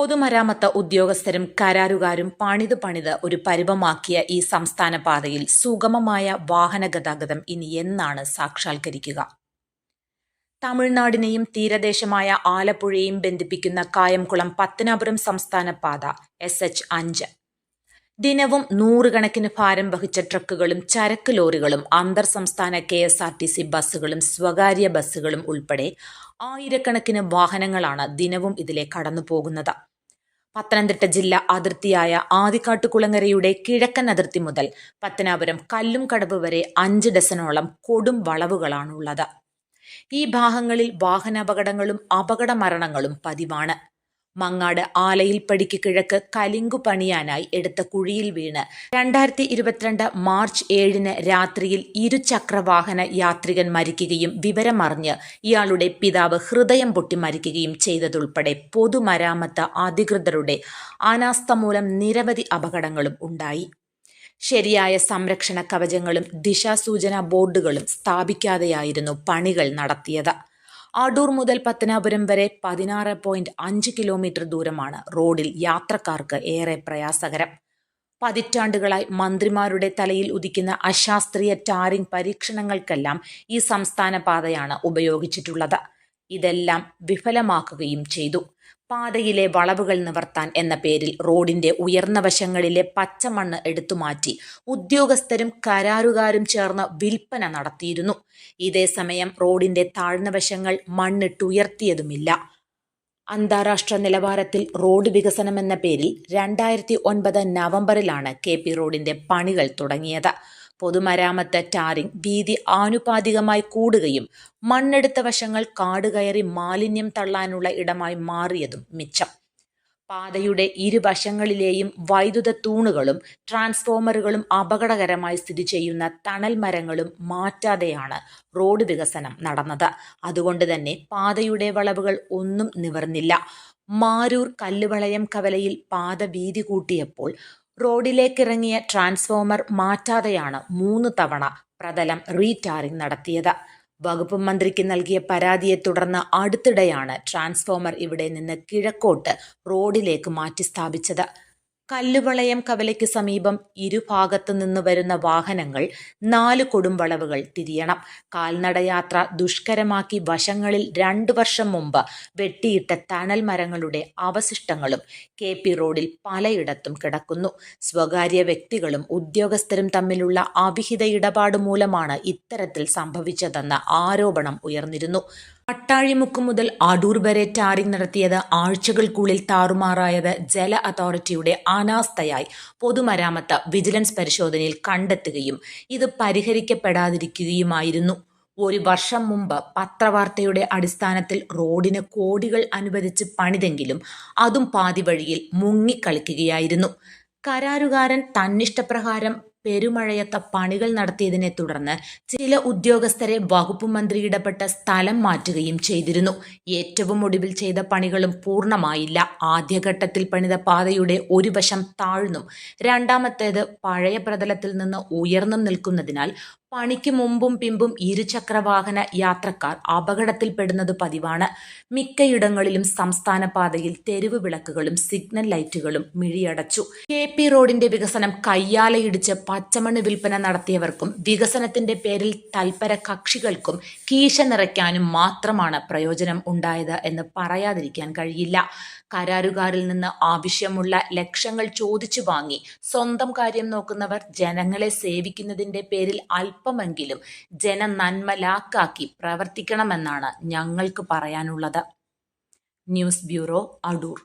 പൊതുമരാമത്ത് ഉദ്യോഗസ്ഥരും കരാറുകാരും പണിത് പണിത് ഒരു പരിപമാക്കിയ ഈ സംസ്ഥാന പാതയിൽ സുഗമമായ വാഹന ഗതാഗതം ഇനി എന്നാണ് സാക്ഷാത്കരിക്കുക. തമിഴ്നാടിനെയും തീരദേശമായ ആലപ്പുഴയെയും ബന്ധിപ്പിക്കുന്ന കായംകുളം പത്തനാപുരം സംസ്ഥാന പാത എസ് എച്ച് അഞ്ച്. ദിനവും നൂറുകണക്കിന് ഭാരം വഹിച്ച ട്രക്കുകളും ചരക്ക് ലോറികളും അന്തർ സംസ്ഥാന K S R T C ബസ്സുകളും സ്വകാര്യ ബസ്സുകളും ഉൾപ്പെടെ ആയിരക്കണക്കിന് വാഹനങ്ങളാണ് ദിനവും ഇതിലെ കടന്നു പോകുന്നത് പത്തനംതിട്ട ജില്ല അതിർത്തിയായ ആദിക്കാട്ടുകുളങ്ങരയുടെ കിഴക്കൻ അതിർത്തി മുതൽ പത്തനാപുരം കല്ലും കടവ് വരെ അഞ്ച് ഡസനോളം കൊടും വളവുകളാണുള്ളത്. ഈ ഭാഗങ്ങളിൽ വാഹനാപകടങ്ങളും അപകട മരണങ്ങളും പതിവാണ്. മങ്ങാട് ആലയിൽപ്പടിക്ക് കിഴക്ക് കലിങ്കു പണിയാനായി എടുത്ത കുഴിയിൽ വീണ്. രണ്ടായിരത്തി ഇരുപത്തിരണ്ട് മാർച്ച് ഏഴിന് രാത്രിയിൽ ഇരുചക്രവാഹന യാത്രികൻ മരിക്കുകയും വിവരമറിഞ്ഞ് ഇയാളുടെ പിതാവ് ഹൃദയം പൊട്ടി മരിക്കുകയും ചെയ്തതുൾപ്പെടെ പൊതുമരാമത്ത് അധികൃതരുടെ അനാസ്ഥ മൂലം നിരവധി അപകടങ്ങളും ഉണ്ടായി. ശരിയായ സംരക്ഷണ കവചങ്ങളും ദിശാസൂചന ബോർഡുകളും സ്ഥാപിക്കാതെയായിരുന്നു പണികൾ നടത്തിയത്. അടൂർ മുതൽ പത്തനാപുരം വരെ പതിനാറ് പോയിന്റ് അഞ്ച് കിലോമീറ്റർ ദൂരമാണ് റോഡിൽ യാത്രക്കാർക്ക് ഏറെ പ്രയാസകരം. പതിറ്റാണ്ടുകളായി മന്ത്രിമാരുടെ തലയിൽ ഉദിക്കുന്ന അശാസ്ത്രീയ ടാറിംഗ് പരീക്ഷണങ്ങൾക്കെല്ലാം ഈ സംസ്ഥാന പാതയാണ് ഉപയോഗിച്ചിട്ടുള്ളത്. ഇതെല്ലാം വിഫലമാക്കുകയും ചെയ്തു. പാതയിലെ വളവുകൾ നിവർത്താൻ എന്ന പേരിൽ റോഡിന്റെ ഉയർന്ന വശങ്ങളിലെ പച്ചമണ്ണ് എടുത്തുമാറ്റി ഉദ്യോഗസ്ഥരും കരാറുകാരും ചേർന്ന് വിൽപ്പന നടത്തിയിരുന്നു. ഇതേസമയം റോഡിന്റെ താഴ്ന്ന വശങ്ങൾ മണ്ണിട്ടുയർത്തിയതുമില്ല. അന്താരാഷ്ട്ര നിലവാരത്തിൽ റോഡ് വികസനം എന്ന പേരിൽ രണ്ടായിരത്തി ഒൻപത് നവംബറിലാണ് കെ പി റോഡിന്റെ പണികൾ തുടങ്ങിയത്. പൊതുമരാമത്ത് ടാറിംഗ് വീതി ആനുപാതികമായി കൂടുകയും മണ്ണെടുത്ത വശങ്ങൾ കാടുകയറി മാലിന്യം തള്ളാനുള്ള ഇടമായി മാറിയതും മിച്ചം. പാതയുടെ ഇരുവശങ്ങളിലെയും വൈദ്യുത തൂണുകളും ട്രാൻസ്ഫോമറുകളും അപകടകരമായി സ്ഥിതി ചെയ്യുന്ന തണൽ മരങ്ങളും മാറ്റാതെയാണ് റോഡ് വികസനം നടന്നത്. അതുകൊണ്ട് തന്നെ പാതയുടെ വളവുകൾ ഒന്നും നിവർന്നില്ല. മാരൂർ കല്ലുവളയം കവലയിൽ പാത വീതി കൂട്ടിയപ്പോൾ റോഡിലേക്കിറങ്ങിയ ട്രാൻസ്ഫോമർ മാറ്റാതെയാണ് മൂന്ന് തവണ പ്രതലം റീടാറിംഗ് നടത്തിയത്. വകുപ്പ് മന്ത്രിക്ക് നൽകിയ പരാതിയെ തുടർന്ന് അടുത്തിടെയാണ് ട്രാൻസ്ഫോമർ ഇവിടെ നിന്ന് കിഴക്കോട്ട് റോഡിലേക്ക് മാറ്റി സ്ഥാപിച്ചത് കല്ലുവളയം കവലയ്ക്ക് സമീപം ഇരുഭാഗത്തു നിന്ന് വരുന്ന വാഹനങ്ങൾ നാല് കൊടുംവളവുകൾ തിരിയണം. കാൽനടയാത്ര ദുഷ്കരമാക്കി വശങ്ങളിൽ രണ്ടു വർഷം മുമ്പ് വെട്ടിയിട്ട തണൽ മരങ്ങളുടെ അവശിഷ്ടങ്ങളും കെ പി റോഡിൽ പലയിടത്തും കിടക്കുന്നു. സ്വകാര്യ വ്യക്തികളും ഉദ്യോഗസ്ഥരും തമ്മിലുള്ള അവിഹിത ഇടപാട് മൂലമാണ് ഇത്തരത്തിൽ സംഭവിച്ചതെന്ന ആരോപണം ഉയർന്നിരുന്നു. പട്ടാഴിമുക്ക് മുതൽ അടൂർ വരെ ടാറിംഗ് നടത്തിയത് ആഴ്ചകൾക്കുള്ളിൽ താറുമാറായത് ജല അതോറിറ്റിയുടെ അനാസ്ഥയായി പൊതുമരാമത്ത് വിജിലൻസ് പരിശോധനയിൽ കണ്ടെത്തുകയും ഇത് പരിഹരിക്കപ്പെടാതിരിക്കുകയുമായിരുന്നു. ഒരു വർഷം മുമ്പ് പത്രവാർത്തയുടെ അടിസ്ഥാനത്തിൽ റോഡിന് കോടികൾ അനുവദിച്ച് പണിതെങ്കിലും അതും പാതിവഴിയിൽ മുങ്ങിക്കളിക്കുകയായിരുന്നു. കരാറുകാരൻ തന്നിഷ്ടപ്രകാരം പെരുമഴയത്ത പണികൾ നടത്തിയതിനെ തുടർന്ന് ചില ഉദ്യോഗസ്ഥരെ വകുപ്പ് മന്ത്രി ഇടപെട്ട സ്ഥലം മാറ്റുകയും ചെയ്തിരുന്നു. ഏറ്റവും ഒടുവിൽ ചെയ്ത പണികളും പൂർണമായില്ല. ആദ്യഘട്ടത്തിൽ പണിത പാതയുടെ ഒരു വശം താഴ്ന്നും രണ്ടാമത്തേത് പഴയ പ്രതലത്തിൽ നിന്ന് ഉയർന്നും നിൽക്കുന്നതിനാൽ പണിക്ക് മുമ്പും പിമ്പും ഇരുചക്രവാഹന യാത്രക്കാർ അപകടത്തിൽപ്പെടുന്നത് പതിവാണ്. മിക്കയിടങ്ങളിലും സംസ്ഥാന പാതയിൽ തെരുവ് വിളക്കുകളും സിഗ്നൽ ലൈറ്റുകളും മിഴിയടച്ചു. കെ പി റോഡിന്റെ വികസനം കയ്യാലയിടിച്ച് പച്ചമണ്ണ് വിൽപ്പന നടത്തിയവർക്കും വികസനത്തിന്റെ പേരിൽ തൽപര കക്ഷികൾക്കും കീശ നിറയ്ക്കാനും മാത്രമാണ് പ്രയോജനം ഉണ്ടായത് എന്ന് പറയാതിരിക്കാൻ കഴിയില്ല. കരാറുകാരിൽ നിന്ന് ആവശ്യമുള്ള ലക്ഷങ്ങൾ ചോദിച്ചു വാങ്ങി സ്വന്തം കാര്യം നോക്കുന്നവർ ജനങ്ങളെ സേവിക്കുന്നതിന്റെ പേരിൽ അല്പമെങ്കിലും ജനനന്മ ലാക്കാക്കി പ്രവർത്തിക്കണമെന്നാണ് ഞങ്ങൾക്ക് പറയാനുള്ളത്. News bureau Adoor.